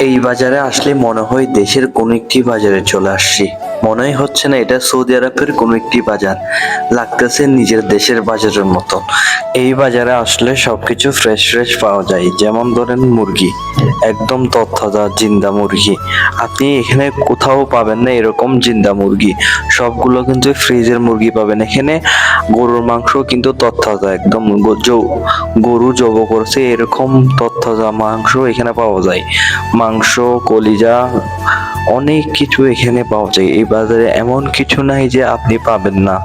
এই বাজারে আসলে মনে হয় দেশের কোনো একটি বাজারে চলে আসছি। মনেই হচ্ছে না এটা সৌদি আরবের কোনো একটি বাজার। লাগতেছে নিজের দেশের বাজারের মতো এই বাজারে আসলে সবকিছু ফ্রেশ ফ্রেশ পাওয়া যায়। যেমন ধরেন মুরগি। একদম তথ্যদা জিন্দা মুরগি। আপনি এখানে কোথাও পাবেন না এরকম জিন্দা মুরগি। সবগুলো কিন্তু ফ্রিজের মুরগি পাবেন। এখানে গরুর মাংস কিন্তু তথ্যদা একদম গরু জব করছে, এরকম তথ্যদা মাংস এখানে পাওয়া যায়। মাংস, কলিজা অনেক কিছু এখানে পাওয়া যায়। এই বাজারে এমন কিছু নাই যে আপনি পাবেন না।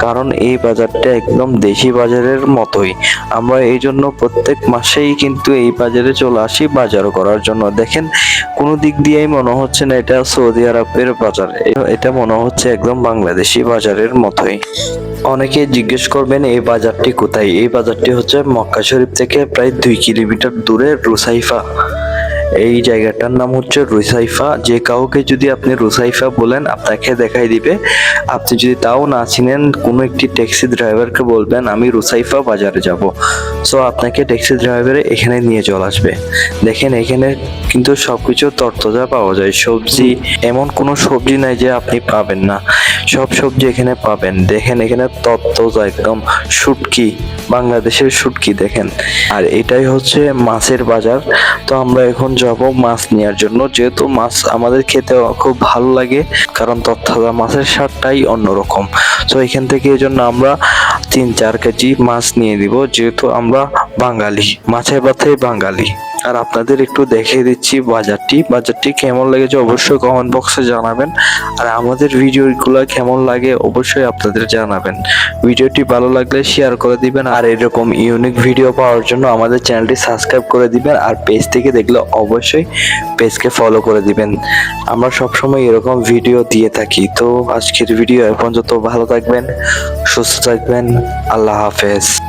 কারণ এই বাজারটা একদম দেশি বাজারের মতোই। আমরা এই জন্য প্রত্যেক মাসেই কিন্তু এই বাজারে চলে আসি বাজার করার জন্য। দেখেন, কোনো দিক দিয়েই মনে হচ্ছে না এটা সৌদি আরবের বাজার। এটা মনে হচ্ছে একদম বাংলাদেশি বাজারের মতোই। অনেকে জিজ্ঞেস করবেন, এই বাজারটি কোথায়? এই বাজারটি হচ্ছে মক্কা শরীফ থেকে প্রায় দুই কিলোমিটার দূরে রুসাইফা। এই জায়গাটার নাম হচ্ছে রুসাইফা। যে কাউকে যদি আপনি রুসাইফা বলেন, আপনাকে দেখাই দিবে। আপনি যদি তাও না চিনেন, কোনো একটি ট্যাক্সি ড্রাইভারকে বলবেন, আমি রুসাইফা বাজারে যাব। সো আপনাকে ট্যাক্সি ড্রাইভারে এখানে নিয়ে চলে আসবে। দেখেন, এখানে কিন্তু সবকিছু তরতাজা পাওয়া যায়। সবজি, এমন কোনো সবজি নাই যে আপনি পাবেন না। সব সবজি এখানে পাবেন। দেখেন, এখানে তরতাজা একদম শুটকি, বাংলাদেশের শুটকি দেখেন। আর এটাই হচ্ছে মাছের বাজার। তো আমরা এখন যাব মাছ নেওয়ার জন্য। যেহেতু মাছ আমাদের খেতে খুব ভালো লাগে, কারণ তথ্যদা মাছের স্বাদটাই অন্যরকম। তো এখান থেকে এই জন্য আমরা তিন চার কেজি মাছ নিয়ে দিব যেহেতু আমরা বাঙালি, মাছের ভাতেই বাঙালি। আর আপনাদের একটু দেখিয়ে দিচ্ছি বাজারটি। বাজারটি কেমন লেগেছে অবশ্যই কমেন্ট বক্সে জানাবেন। আর আমাদের ভিডিওগুলো কেমন লাগে অবশ্যই আপনাদের জানাবেন। ভিডিওটি ভালো লাগলে শেয়ার করে দিবেন আর এরকম ইউনিক ভিডিও পাওয়ার জন্য আমাদের চ্যানেলটি সাবস্ক্রাইব করে দিবেন আর পেজ থেকে দেখলে অবশ্যই পেজকে ফলো করে দিবেন। আমরা সবসময় এরকম ভিডিও দিয়ে থাকি। তো আজকের ভিডিও এখন যত ভালো থাকবেন, সুস্থ থাকবেন। আল্লাহ হাফেজ।